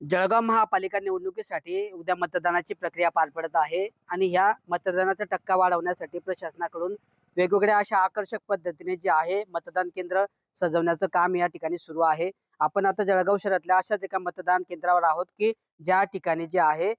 जळगाव महापालिका निवडणुकीसाठी उद्या मतदानाची प्रक्रिया पार पडत आहे आणि ह्या मतदानाचा टक्का वाढवण्यासाठी प्रशासनाकडून वेगवेगळ्या अशा आकर्षक पद्धतीने जे आहे मतदान केंद्र सजवण्याचं काम या ठिकाणी सुरू आहे. आपण आता जळगाव शहरातल्या अशाच एका मतदान केंद्रावर आहोत की ज्या ठिकाणी जे आहे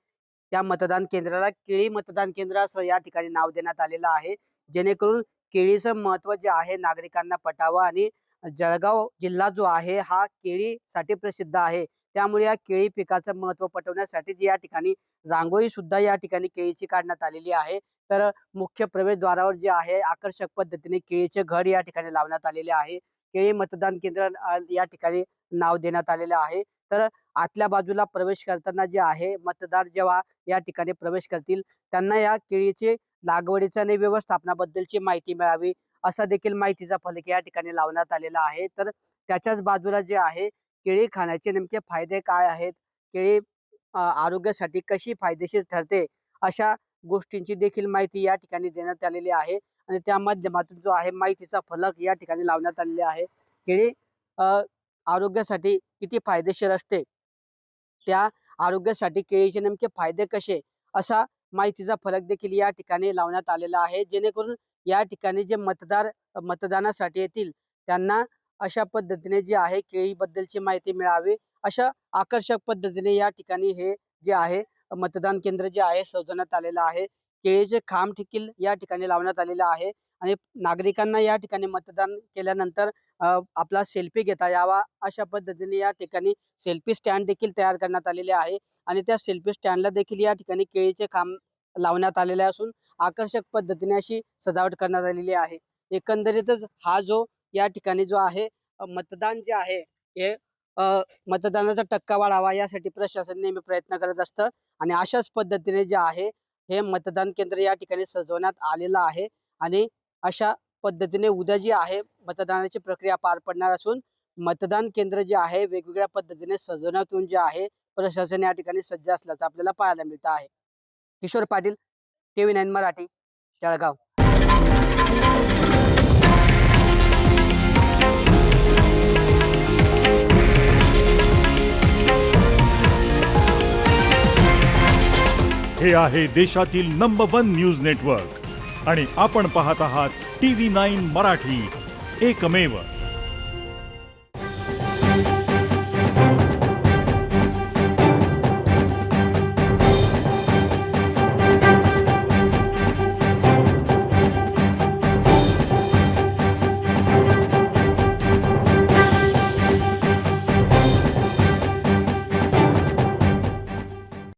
त्या मतदान केंद्राला केळी मतदान केंद्र असं या ठिकाणी नाव देण्यात आलेलं आहे. जेणेकरून केळीचं महत्त्व जे आहे नागरिकांना पटावं आणि जळगाव जिल्हा जो आहे हा केळीसाठी प्रसिद्ध आहे. त्यामुळे या केळी पिकाचं महत्त्व पटवण्यासाठी या ठिकाणी रांगोळी सुद्धा या ठिकाणी केळीची काढण्यात आलेली आहे. तर मुख्य प्रवेशद्वारावर जे आहे आकर्षक पद्धतीने केळीचे घड या ठिकाणी लावण्यात आलेले आहे. केळी मतदान केंद्र या ठिकाणी नाव देण्यात आलेले आहे. तर आतल्या बाजूला प्रवेश करताना जे आहे मतदार जेव्हा या ठिकाणी प्रवेश करतील त्यांना या केळीचे लागवडीच्या आणि व्यवस्थापनाबद्दलची माहिती मिळावी. असा देखील माहितीचा फलक या ठिकाणी लावण्यात आलेला आहे. तर त्याच्याच बाजूला जे आहे केळी खाण्याचे नेमके फायदे काय आहेत? केळी आरोग्यासाठी कशी फायदेशीर ठरते? अशा गोष्टींची देखील माहिती या ठिकाणी देण्यात आलेली आहे आणि त्या माध्यमातून जो आहे माहितीचा फलक या ठिकाणी लावण्यात आलेले आहे. केळी आरोग्यासाठी किती फायदेशीर असते? त्या आरोग्यासाठी केळीचे नेमके फायदे कसे? असा माहितीचा फलक देखील या ठिकाणी लावण्यात आलेला आहे. जेणेकरून या ठिकाणी जे मतदार मतदानासाठी येतील त्यांना अशा पद्धतीने जे आहे केळीबद्दलची माहिती मिळावी. अशा आकर्षक पद्धतीने या ठिकाणी हे जे आहे मतदान केंद्र जे आहे सजवण्यात आलेलं आहे. केळीचे खांब देखील या ठिकाणी लावण्यात आलेले आहे आणि नागरिकांना या ठिकाणी मतदान केल्यानंतर आपला सेल्फी घेता यावा अशा पद्धतीने या ठिकाणी सेल्फी स्टँड देखील तयार करण्यात आलेले आहे आणि त्या सेल्फी स्टँडला देखील या ठिकाणी केळीचे खांब लावण्यात आलेले असून आकर्षक पद्धतीने अशी सजावट करण्यात आलेली आहे. एकंदरीतच हा जो या ठिकाणी जो आहे मतदान जे आहे हे मतदानाचा टक्का वाढावा यासाठी प्रशासन नेहमी प्रयत्न करत असतं आणि अशाच पद्धतीने जे आहे हे मतदान केंद्र या ठिकाणी सजवण्यात आलेलं आहे आणि अशा पद्धतीने उद्या जी आहे मतदानाची प्रक्रिया पार पडणार असून मतदान केंद्र जे आहे वेगवेगळ्या पद्धतीने सजवण्यातून जे आहे प्रशासन या ठिकाणी सज्ज असल्याचं आपल्याला पाहायला मिळतं आहे. Kishor Patil TV nine Marathi Jalgaon. हे आहे देशातील नंबर वन न्यूज नेटवर्क आणि आपण पाहत आहात टी व्ही नाईन मराठी. एकमेव